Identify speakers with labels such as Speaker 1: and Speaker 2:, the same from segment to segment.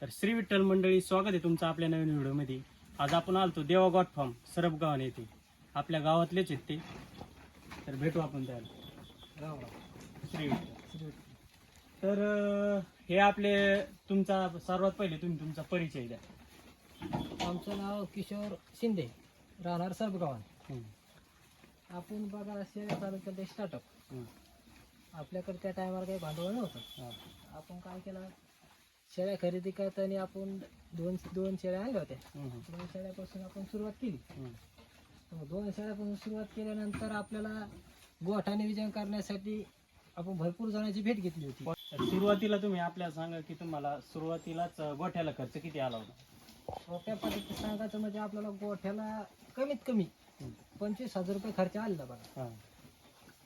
Speaker 1: तर श्री विठ्ठल मंडळी स्वागत आहे तुमचं आपल्या नवीन व्हिडिओमध्ये. आज आपण आलतो देवागॉट फार्म सरबगावन येथे. आपल्या गावातलेच आहेत ते. तर भेटू आपण त्याला. श्री विठ्ठल. तर हे आपले तुमचा सर्वात पहिले तुम्ही तुमचा परिचय द्या.
Speaker 2: आमचं नाव किशोर शिंदे राहणार सरबगावान
Speaker 1: हं,
Speaker 2: आपण बघा शेळ्या चालू केलं स्टार्टअप आपल्याकडे त्या टायमाला काही भांडवल नव्हतं. आपण काय केलं? शेळ्या खरेदी करताना आपण दोन दोन शेळ्या आणल्या होत्या. दोन शेळ्यापासून आपण सुरुवात केली. मग दोन शेळ्यापासून सुरुवात केल्यानंतर आपल्याला गोठा नियोजन करण्यासाठी आपण भरपूर जणांची भेट घेतली होती.
Speaker 1: तर सुरुवातीला तुम्ही आपल्याला सांगा की तुम्हाला सुरुवातीलाच अं, गोठ्याला खर्च किती आला होता?
Speaker 2: सोप्या पद्धतीत सांगायचं म्हणजे आपल्याला गोठ्याला कमीत कमी पंचवीस हजार रुपये खर्च आलेला बघा.
Speaker 1: हा.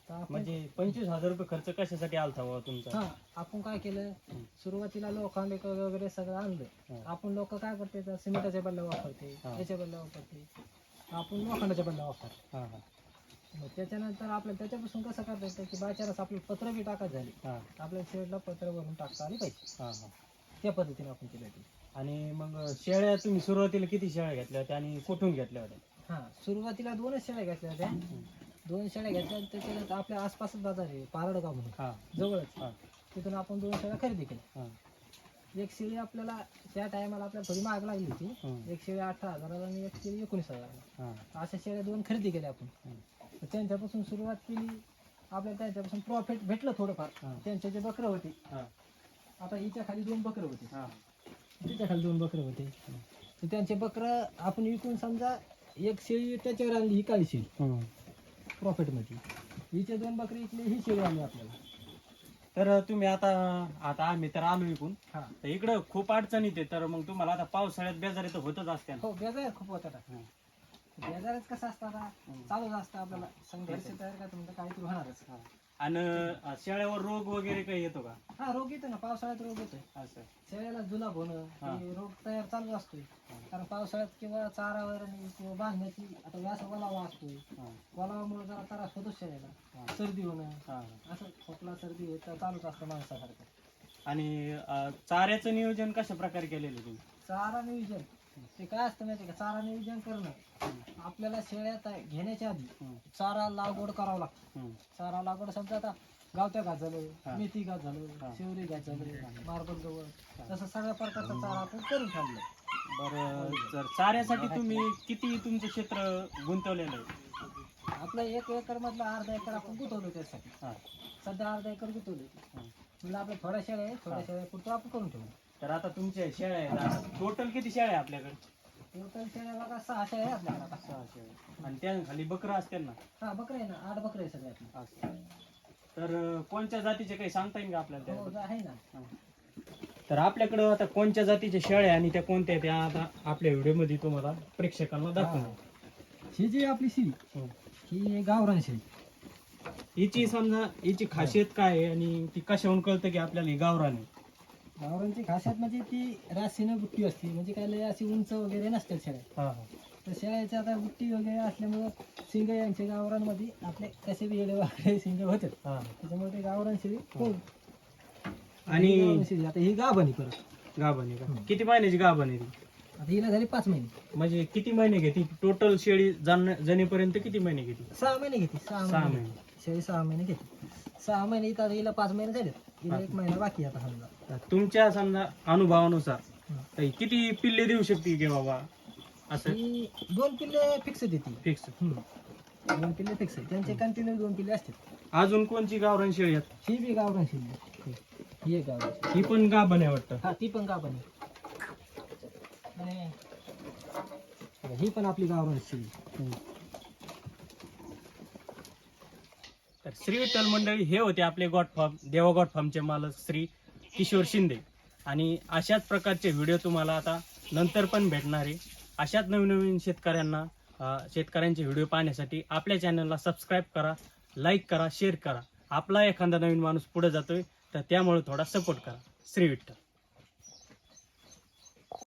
Speaker 2: तर आपण-
Speaker 1: म्हणजे पंचवीस हजार रुपये खर्च कशासाठी आलता बाबा तुमचा?
Speaker 2: हा आपण काय केलं. सुरुवातीला लोखंड वगैरे सगळं आणलं. आपण लोक काय करते तर सिमेंटाच्या बदल्या वापरते
Speaker 1: हा.
Speaker 2: त्याच्या बदल्या वापरते. आपण लोखंडाच्या बदल्या वापरतो.
Speaker 1: हा, हा,
Speaker 2: मग त्याच्यानंतर आपल्याला त्याच्यापासून कसं करता येतं की बायचान्स आपल्याला पत्र बी टाकायचं झाली.
Speaker 1: हा,
Speaker 2: आपल्या शेडला पत्र भरून टाकता आली पाहिजे.
Speaker 1: हा, हा.
Speaker 2: त्या पद्धतीने आपण केलं ते.
Speaker 1: आणि मग शेळ्या तुम्ही सुरुवातीला किती शेळ्या घेतल्या होत्या आणि कुठून घेतल्या होत्या?
Speaker 2: हा सुरुवातीला दोनच शेळ्या घेतल्या होत्या. दोन शेळ्या घेतल्या आणि त्याच्यानंतर आपल्या आसपासच बाजार आहे पारडगाव म्हणून.
Speaker 1: हा.
Speaker 2: जवळच. तिथून आपण दोन शेळ्या खरेदी केल्या.
Speaker 1: हा.
Speaker 2: एक शेळी आपल्याला त्या टायमाला आपल्याला थोडी महाग लागली होती. एक शेळी अठरा हजाराला आणि एक शेळी एकोणीस हजाराला.
Speaker 1: हा,
Speaker 2: अशा शेळ्या दोन खरेदी केल्या आपण. तर त्यांच्यापासून सुरुवात केली. आपल्याला त्यांच्यापासून प्रॉफिट भेटलं थोडंफार. त्यांचे जे बकरं होते.
Speaker 1: हा,
Speaker 2: आता हिच्या खाली दोन बकरं होते.
Speaker 1: हा,
Speaker 2: तिच्या खाली दोन बकरं होते. तर त्यांचे बकरं आपण विकून समजा एक शेळी त्याच्यावर आणली ही काळी शेळी. प्रॉफिटमध्ये हिचे दोन बकरे इकले ही शेळी आली आपल्याला.
Speaker 1: तर तुम्ही आता आता आम्ही तर आलो इकून
Speaker 2: हा.
Speaker 1: तर इकडं खूप अडचणीत आहे तर मग तुम्हाला आता पावसाळ्यात बेजार तर होतच असते ना.
Speaker 2: हो बेजार खूप होता
Speaker 1: हं,
Speaker 2: बेजारच कसं असतं आता. चालूच असतं आपल्याला. संघर्ष तयार का तुमचं काहीतरी होणारच.
Speaker 1: हा. आणि शेळ्यावर रोग वगैरे काही येतो का?
Speaker 2: हा रोग येतो ना. पावसाळ्यात रोग येतोय.
Speaker 1: असं.
Speaker 2: जुलाब होणं.
Speaker 1: हा.
Speaker 2: हे रोग तयार चालू असतोय. कारण पावसाळ्यात किंवा चारावर आणि किंवा बांधण्याची आता व्यास वलावा असतोय.
Speaker 1: हा,
Speaker 2: वलावामुळे जरा त्रास होतो शेळ्याला
Speaker 1: हा,
Speaker 2: सर्दी होणं.
Speaker 1: हा.
Speaker 2: असं खोकला सर्दी होत चालूच असतं माणसासारखं.
Speaker 1: आणि अं, चाऱ्याचं नियोजन कशा प्रकारे केलेलं आहे तुम्ही?
Speaker 2: चारा नियोजन. ते काय असतं माहिती का? चारा नियोजन करणं. आपल्याला शेळ्या घेण्याच्या आधी
Speaker 1: हं,
Speaker 2: चारा लागवड करावं लागतं.
Speaker 1: हं,
Speaker 2: चारा लागवड समजा आता गावत्या घात. झालं मेथी घात झालं. शेवरी घात झालं मार्बल गवत तसं सगळ्या प्रकारचा चारा आपण करून ठेवलं
Speaker 1: बरं जर चाऱ्यासाठी तुम्ही किती तुमचं क्षेत्र गुंतवलेलं आहे?
Speaker 2: आपलं एक एकर मधलं अर्धा एकर आपण गुंतवलं त्यासाठी. सध्या अर्धा एकर गुंतवलं. म्हणजे आपल्या थोड्या शेळ्या आहे थोड्या शेळ्या पुरतं आपण करून ठेवलं
Speaker 1: तर आता तुमच्या शेळ्या आहेत. टोटल किती शेळ्या आहे आपल्याकडे?
Speaker 2: टोटल शेळ्या बघा सहा शेळ्या आहे आपल्याकडे.
Speaker 1: सहा शेळ्या. आणि त्या खाली बकरं असतील ना?
Speaker 2: हा बकरे आहे ना आठ बकरे आहे सगळे आपले
Speaker 1: असं. तर कोणत्या जातीचे काही सांगता येईल का आपल्याला
Speaker 2: हो आहे ना.
Speaker 1: तर आपल्याकडं आता कोणत्या जातीच्या शेळ्या आणि त्या कोणत्या त्या आता आपल्या व्हिडिओमध्ये तुम्हाला प्रेक्षकांना दाखवणार.
Speaker 2: ही जी आपली शेळी
Speaker 1: हं.
Speaker 2: ही गावरान शेळी
Speaker 1: हिची समजा हिची खासियत काय आहे आणि ती कशाहून कळतं की आपल्याला ही गावरान आहे?
Speaker 2: गावरांची खासियत म्हणजे ती राशीनं बुट्टी असते म्हणजे काय लय अशी उंच वगैरे नसते शेळ्या.
Speaker 1: हा हा.
Speaker 2: तर शेळ्याच्या आता बुट्टी वगैरे असल्यामुळं शिंग यांच्या गावरांमध्ये आपले कसे बी येडे वगैरे शिंग होतात
Speaker 1: हा.
Speaker 2: त्याच्यामुळे ते गावरान शेळी
Speaker 1: आणि
Speaker 2: ही गावरान शेळी. आता ही गाभणी परत.
Speaker 1: का? किती महिन्याची गाभण ती?
Speaker 2: आता हिला झाली पाच महिने.
Speaker 1: म्हणजे किती महिने घेते? टोटल शेळी जाण जणेपर्यंत किती महिने घेते?
Speaker 2: सहा महिने घेते. सहा
Speaker 1: सहा
Speaker 2: महिने
Speaker 1: महिने.
Speaker 2: शेळी सहा महिने घेते. सहा महिने इथं आता हिला पाच महिने झाले हिला एक महिना. बाकी आहे आता समजा.
Speaker 1: तर तुमच्या समजा अनुभवानुसार
Speaker 2: हं.
Speaker 1: किती पिल्ले देऊ शकते की बाबा? असं.
Speaker 2: दोन पिल्ले फिक्स देते
Speaker 1: फिक्स
Speaker 2: दोन पिल्ले फिक्स आहे त्यांचे कंटिन्यू दोन पिल्ले असतात.
Speaker 1: अजून कोणची गावरान शेळी आहेत?
Speaker 2: ही बी गावरान शेळी आहे. ही एक गावरान.
Speaker 1: ही पण गाभण आहे वाटतं.
Speaker 2: हा ती पण गाभण आहे. आणि ही पण आपली गावरान शेळी.
Speaker 1: तर श्री विठ्ठल मंडळी हे होते आपले गॉट फार्म देवा गॉट फार्मचे मालक श्री किशोर शिंदे. आणि अशाच प्रकारचे व्हिडिओ तुम्हाला आता नंतर पण भेटणार आहे. अशाच नवीन नवीन शेतकऱ्यांना शेतकऱ्यांचे व्हिडिओ पाहण्यासाठी आपल्या चॅनलला सबस्क्राईब करा लाईक करा शेअर करा. आपला एखादा नवीन माणूस पुढे जातोय तर त्यामुळे थोडा सपोर्ट करा. श्री विठ्ठल.